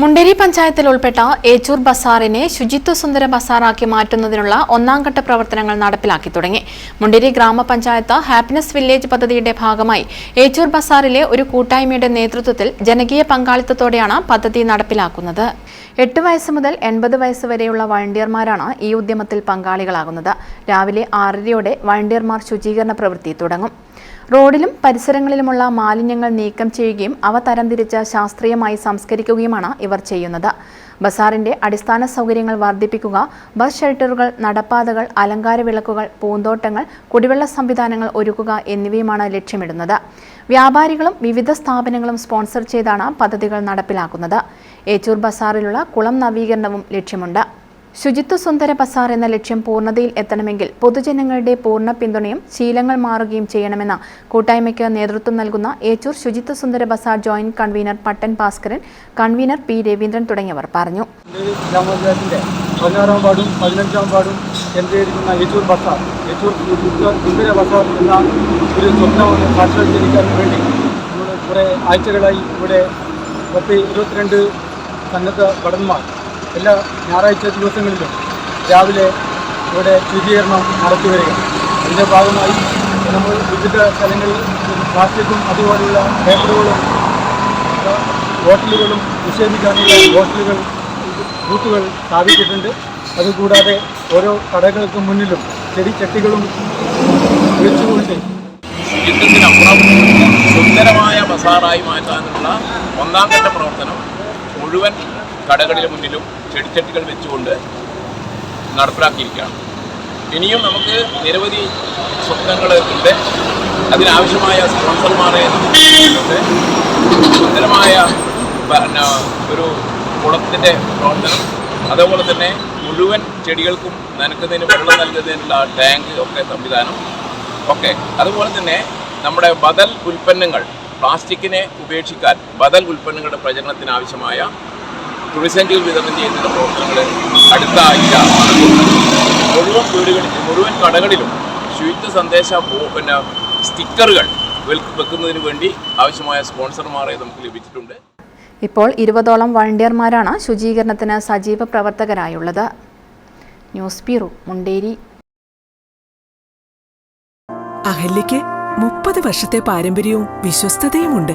Munderi പഞ്ചായത്തിൽ ഉൾപ്പെട്ട ഏച്ചൂർ ബസാറിനെ ശുചിത്വ സുന്ദര ബസാറാക്കി മാറ്റുന്നതിനുള്ള ഒന്നാം ഘട്ട പ്രവർത്തനങ്ങൾ നടപ്പിലാക്കി തുടങ്ങി. മുണ്ടേരി ഗ്രാമപഞ്ചായത്ത് ഹാപ്പിനെസ് വില്ലേജ് പദ്ധതിയുടെ ഭാഗമായി ഏച്ചൂർ ബസാറിലെ ഒരു കൂട്ടായ്മയുടെ നേതൃത്വത്തിൽ ജനകീയ പങ്കാളിത്തത്തോടെയാണ് പദ്ധതി നടപ്പിലാക്കുന്നത്. എട്ട് വയസ്സ് മുതൽ എൺപത് വയസ്സ് വരെയുള്ള വളണ്ടിയർമാരാണ് ഈ ഉദ്യമത്തിൽ പങ്കാളികളാകുന്നത്. രാവിലെ ആറരയോടെ വളണ്ടിയർമാർ ശുചീകരണ പ്രവൃത്തി തുടങ്ങും. റോഡിലും പരിസരങ്ങളിലുമുള്ള മാലിന്യങ്ങൾ നീക്കം ചെയ്യുകയും അവ തരംതിരിച്ച് ശാസ്ത്രീയമായി സംസ്കരിക്കുകയുമാണ് ഇവർ ചെയ്യുന്നത്. ബസാറിന്റെ അടിസ്ഥാന സൗകര്യങ്ങൾ വർദ്ധിപ്പിക്കുക ബസ് ഷെൽട്ടറുകൾ നടപ്പാതകൾ അലങ്കാര വിളക്കുകൾ പൂന്തോട്ടങ്ങൾ കുടിവെള്ള സംവിധാനങ്ങൾ ഒരുക്കുക എന്നിവയുമാണ് ലക്ഷ്യമിടുന്നത്. വ്യാപാരികളും വിവിധ സ്ഥാപനങ്ങളും സ്പോൺസർ ചെയ്താണ് പദ്ധതികൾ നടപ്പിലാക്കുന്നത്. ഏച്ചൂർ ബസാറിലുള്ള കുളം നവീകരണവും ലക്ഷ്യമുണ്ട്. ശുചിത്വ സുന്ദര ബസാർ എന്ന ലക്ഷ്യം പൂർണതയിൽ എത്തണമെങ്കിൽ പൊതുജനങ്ങളുടെ പൂർണ പിന്തുണയും ശീലങ്ങൾ മാറുകയും ചെയ്യണമെന്ന കൂട്ടായ്മയ്ക്ക് നേതൃത്വം നൽകുന്ന ഏച്ചൂർ ശുചിത്വ സുന്ദര Bazar joint convener Pattan Bhaskaran convener P Raveendran തുടങ്ങിയവർ പറഞ്ഞു. പതിനാറാം വാർഡും പതിനഞ്ചാം വാർഡും കേന്ദ്രീകരിക്കുന്ന യേച്ചൂർ ബസാർ സുന്ദര- സുന്ദര ബസാർ എന്ന ഒരു സ്വപ്നം സാക്ഷാത്കരിക്കാൻ വേണ്ടി നമ്മൾ കുറേ ആഴ്ചകളായി ഇവിടെ പത്ത് ഇരുപത്തിരണ്ട് സന്നദ്ധ ഭടന്മാർ എല്ലാ ഞായറാഴ്ച ദിവസങ്ങളിലും രാവിലെ ഇവിടെ ശുചീകരണം നടത്തി വരിക ഭാഗമായി നമ്മൾ വിവിധ സ്ഥലങ്ങളിൽ പ്ലാസ്റ്റിക്കും അതുപോലെയുള്ള പേപ്പറുകളും ഹോട്ടലുകളും നിഷേധിക്കാനുള്ള ഹോട്ടലുകൾ ബൂത്തുകൾ സ്ഥാപിച്ചിട്ടുണ്ട്. അതുകൂടാതെ ഓരോ കടകൾക്ക് മുന്നിലും ചെടിച്ചട്ടികളും വെച്ചുകൊണ്ട് യുദ്ധത്തിനപ്പുറം സുന്ദരമായ ബസാറായി മാറ്റാനുള്ള ഒന്നാം ഘട്ട പ്രവർത്തനം മുഴുവൻ കടകളിന് മുന്നിലും ചെടിച്ചട്ടികൾ വെച്ചുകൊണ്ട് നടപ്പിലാക്കിയിരിക്കുകയാണ്. ഇനിയും നമുക്ക് നിരവധി സ്വപ്നങ്ങൾ ഉണ്ട്. അതിനാവശ്യമായ സ്പോൺസർമാരെ സുന്ദരമായ പിന്നെ ഒരു കുളത്തിന്റെ പ്രവർത്തനം. അതേപോലെ തന്നെ മുഴുവൻ ചെടികൾക്കും നനക്കുന്നതിന് വെള്ളം നൽകുന്നതിനുള്ള ടാങ്ക് ഒക്കെ സംവിധാനം. ഒക്കെ. അതുപോലെ തന്നെ നമ്മുടെ ബദൽ ഉൽപ്പന്നങ്ങൾ പ്ലാസ്റ്റിക്കിനെ ഉപേക്ഷിക്കാൻ ബദൽ ഉൽപ്പന്നങ്ങളുടെ പ്രചരണത്തിന് ആവശ്യമായ തുണിസഞ്ചികൾ വിതരണം ചെയ്യുന്ന പ്രവർത്തനങ്ങൾ അടുത്ത ആഴ്ച. മുഴുവൻ വീടുകളിൽ മുഴുവൻ കടകളിലും ശുചിത്വ സന്ദേശ പിന്നെ സ്റ്റിക്കറുകൾ വെക്കുന്നതിന് വേണ്ടി ആവശ്യമായ സ്പോൺസർമാരെ നമുക്ക് ലഭിച്ചിട്ടുണ്ട്. ഇപ്പോൾ ഇരുപതോളം വളണ്ടിയർമാരാണ് ശുചീകരണത്തിന് സജീവ പ്രവർത്തകരായുള്ളത്. News bureau Munderi. അഹല്യയ്ക്ക് മുപ്പത് വർഷത്തെ പാരമ്പര്യവും വിശ്വസ്തതയുമുണ്ട്.